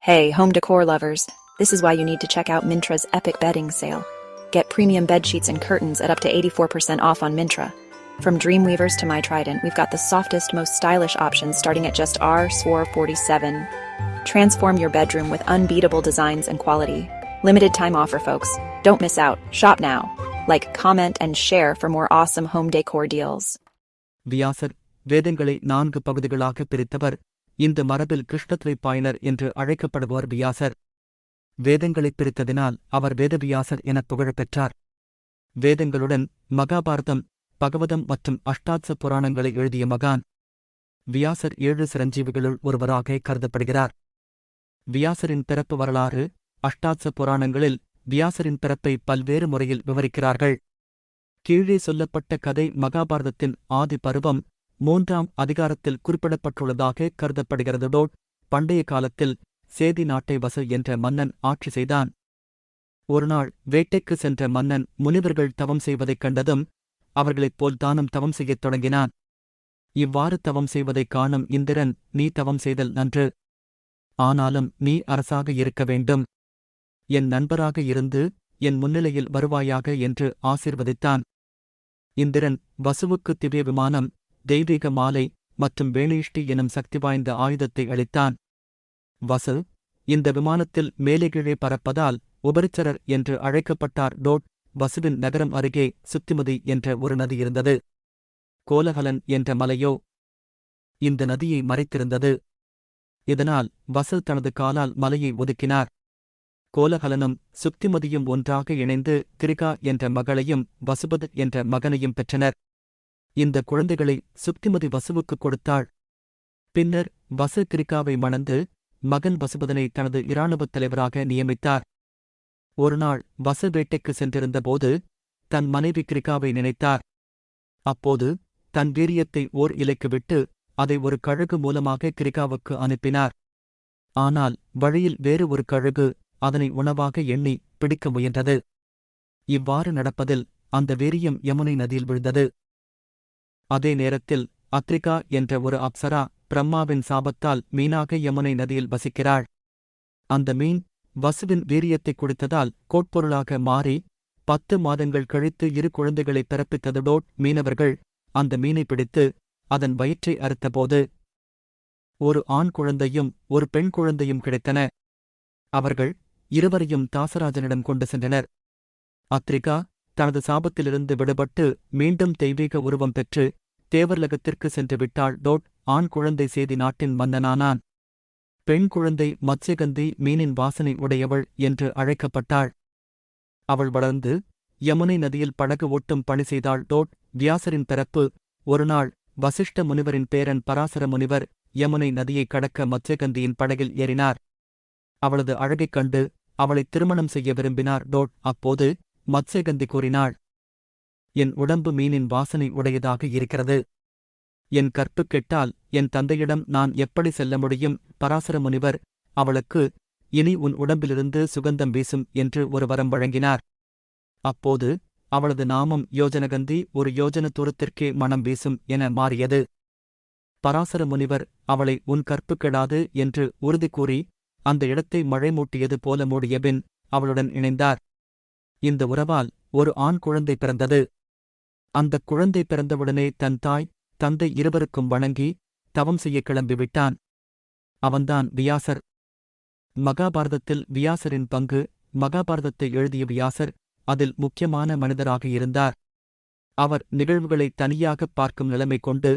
Hey, home decor lovers. This is why you need to check out Mintra's epic bedding sale. Get premium bed sheets and curtains at up to 84% off on Mintra. From Dreamweavers to My Trident, we've got the softest, most stylish options starting at just R SWOR 47. Transform your bedroom with unbeatable designs and quality. Limited time offer, folks. Don't miss out. Shop now. Like, comment, and share for more awesome home decor deals. வியாசர் வேதங்களை நான்கு பகுதிகளாக பிரித்தவர் இந்த மரபில் கிருஷ்ணத்வைப்பாயனர் என்று அழைக்கப்படுவார் வியாசர். வேதங்களைப் பிரித்ததினால் அவர் வேதவியாசர் எனப் புகழப்பெற்றார் வேதங்களுடன் மகாபாரதம் பகவதம் மற்றும் அஷ்டாட்ச புராணங்களை எழுதிய மகான். வியாசர் ஏழு சிரஞ்சீவிகளுள் ஒருவராக கருதப்படுகிறார். வியாசரின் பிறப்பு வரலாறு அஷ்டாட்ச புராணங்களில் வியாசரின் பிறப்பை பல்வேறு முறையில் விவரிக்கிறார்கள். கீழே சொல்லப்பட்ட கதை மகாபாரதத்தின் ஆதி பருவம் மூன்றாம் அதிகாரத்தில் குறிப்பிடப்பட்டுள்ளதாக கருதப்படுகிறதோடு பண்டைய காலத்தில் சேதி நாட்டை வசு என்ற மன்னன் ஆட்சி செய்தான். ஒருநாள் வேட்டைக்கு சென்ற மன்னன் முனிவர்கள் தவம் செய்வதைக் கண்டதும் அவர்களைப் போல் தானும் தவம் செய்யத் தொடங்கினான். இவ்வாறு தவம் செய்வதைக் காணும் இந்திரன் நீ தவம் செய்தல் நன்று. ஆனாலும் நீ அரசாக இருக்க வேண்டும். என் நண்பராக இருந்து என் முன்னிலையில் வருவாயாக என்று ஆசிர்வதித்தான். இந்திரன் வசுவுக்கு திவ்ய விமானம் தெய்வீக மாலை மற்றும் வேணீஷ்டி எனும் சக்தி வாய்ந்த ஆயுதத்தை அளித்தான். வசு இந்த விமானத்தில் மேலே கீழே பறப்பதால் உபரிச்சரர் என்று அழைக்கப்பட்டார் டோட் வசுவின் நகரம் அருகே சுத்திமதி என்ற ஒரு நதி இருந்தது. கோலகலன் என்ற மலையோ இந்த நதியை மறைத்திருந்தது. இதனால் வசு தனது காலால் மலையை ஒதுக்கினார். கோலகலனும் சுக்திமதியும் ஒன்றாக இணைந்து கிரிகா என்ற மகளையும் வசுபத் என்ற மகனையும் பெற்றனர். இந்த குழந்தைகளை சுப்திமதி வசுவுக்குக் கொடுத்தாள். பின்னர் வசு கிரிகாவை மணந்து மகன் வசுபதனை தனது இராணுவத் தலைவராக நியமித்தார். ஒருநாள் வசு வேட்டைக்கு சென்றிருந்தபோது தன் மனைவி கிரிகாவை நினைத்தார். அப்போது தன் வீரியத்தை ஓர் இலைக்கு விட்டு அதை ஒரு கழுகு மூலமாக கிரிகாவுக்கு அனுப்பினார். ஆனால் வழியில் வேறு ஒரு கழுகு அதனை உணவாக எண்ணி பிடிக்க முயன்றது. இவ்வாறு நடப்பதில் அந்த வீரியம் யமுனை நதியில் விழுந்தது. அதே நேரத்தில் அத்ரிகா என்ற ஒரு அப்சரா பிரம்மாவின் சாபத்தால் மீனாக யமுனை நதியில் வசிக்கிறாள். அந்த மீன் வசுவின் வீரியத்தை குடித்ததால் கோட்பொருளாக மாறி பத்து மாதங்கள் கழித்து இரு குழந்தைகளை பிறப்பித்ததோட் மீனவர்கள் அந்த மீனை பிடித்து அதன் வயிற்றை அறுத்தபோது ஒரு ஆண் குழந்தையும் ஒரு பெண் குழந்தையும் கிடைத்தன. அவர்கள் இருவரையும் தாசராஜனிடம் கொண்டு சென்றனர். அத்ரிகா தனது சாபத்திலிருந்து விடுபட்டு மீண்டும் தெய்வீக உருவம் பெற்று தேவர்லகத்திற்கு சென்று விட்டாள் டோட் ஆண் குழந்தை சேதி நாட்டின் மன்னனானான். பெண் குழந்தை மத்ஸ்யகந்தி மீனின் வாசனை உடையவள் என்று அழைக்கப்பட்டாள். அவள் வளர்ந்து யமுனை நதியில் படகு ஓட்டும் பணி செய்தாள். டோட் வியாசரின் பிறப்பு ஒருநாள். வசிஷ்ட முனிவரின் பேரன் பராசர முனிவர் யமுனை நதியைக் கடக்க மத்ஸ்யகந்தியின் படகில் ஏறினார். அவளது அழகைக் கண்டு அவளை திருமணம் செய்ய விரும்பினார். டோட் அப்போது மத்ஸ்யகந்தி கூறினாள் என் உடம்பு மீனின் வாசனை உடையதாக இருக்கிறது. என் கற்பு கெட்டால் என் தந்தையிடம் நான் எப்படி செல்ல முடியும்? பராசர முனிவர் அவளுக்கு இனி உன் உடம்பிலிருந்து சுகந்தம் வீசும் என்று ஒரு வரம் வழங்கினார். அப்போது அவளது நாமம் யோஜனகந்தி ஒரு யோஜன தூரத்திற்கே மனம் வீசும் என மாறியது. பராசர முனிவர் அவளை உன் கற்பு கெடாது என்று உறுதி கூறி அந்த இடத்தை மழை மூட்டியது போல மூடியபின் அவளுடன் இணைந்தார். இந்த உறவால் ஒரு ஆண் குழந்தை பிறந்தது. அந்தக் குழந்தை பிறந்தவுடனே தன் தாய் தந்தை இருவருக்கும் வணங்கி தவம் செய்ய கிளம்பிவிட்டான். அவன்தான் வியாசர். மகாபாரதத்தில் வியாசரின் பங்கு மகாபாரதத்தை எழுதிய வியாசர் அதில் முக்கியமான மனிதராக இருந்தார். அவர் நிகழ்வுகளை தனியாகப் பார்க்கும் நிலைமை கொண்டு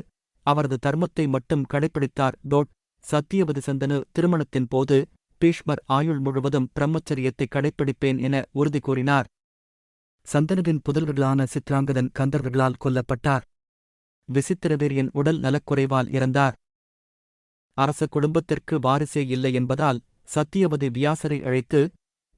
அவரது தர்மத்தை மட்டும் கடைப்பிடித்தார். டோட் சத்தியவதி சந்தனு திருமணத்தின் போது பீஷ்மர் ஆயுள் முழுவதும் பிரம்மச்சரியத்தை கடைப்பிடிப்பேன் என உறுதி கூறினார். சந்தனுவின் புதல்வர்களான சித்ராங்கதன் கந்தர்வர்களால் கொல்லப்பட்டார். விசித்திரவீரியன் உடல் நலக்குறைவால் இறந்தார். அரச குடும்பத்திற்கு வாரிசே இல்லை என்பதால் சத்தியவதி வியாசரை அழைத்து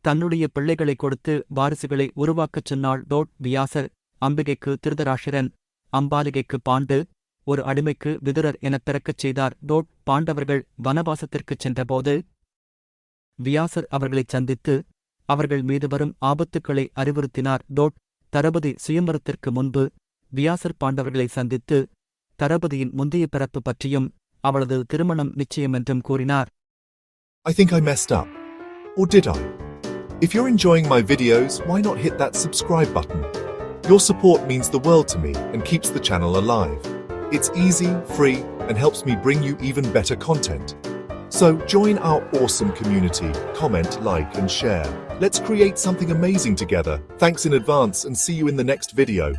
தன்னுடைய பிள்ளைகளைக் கொடுத்து வாரிசுகளை உருவாக்கச் சொன்னாள் டோட் வியாசர் அம்பிகைக்கு திருதராஷிரன் அம்பாலிகைக்கு பாண்டு ஒரு அடிமைக்கு விதுரர் எனப் பிறக்கச் செய்தார் டோட் பாண்டவர்கள் வனவாசத்திற்குச் சென்றபோது வியாசர் அவர்களைச் சந்தித்து அவர்கள் மீது வரும் ஆபத்துக்களை அறிவுறுத்தினார் டோட் தரபதி சுயம்பரத்திற்கு முன்பு வியாசர் பாண்டவர்களை சந்தித்து தரபதியின் முந்தைய பிறப்பு பற்றியும் அவளது திருமணம் நிச்சயம் என்றும் கூறினார் I think I messed up. Or did I? If you're enjoying my videos, why not hit that subscribe button? Your support means the world to me and keeps the channel alive. It's easy, free, and helps me bring you even better content. So join our awesome community, comment, like, and share. Let's create something amazing together. Thanks in advance and see you in the next video.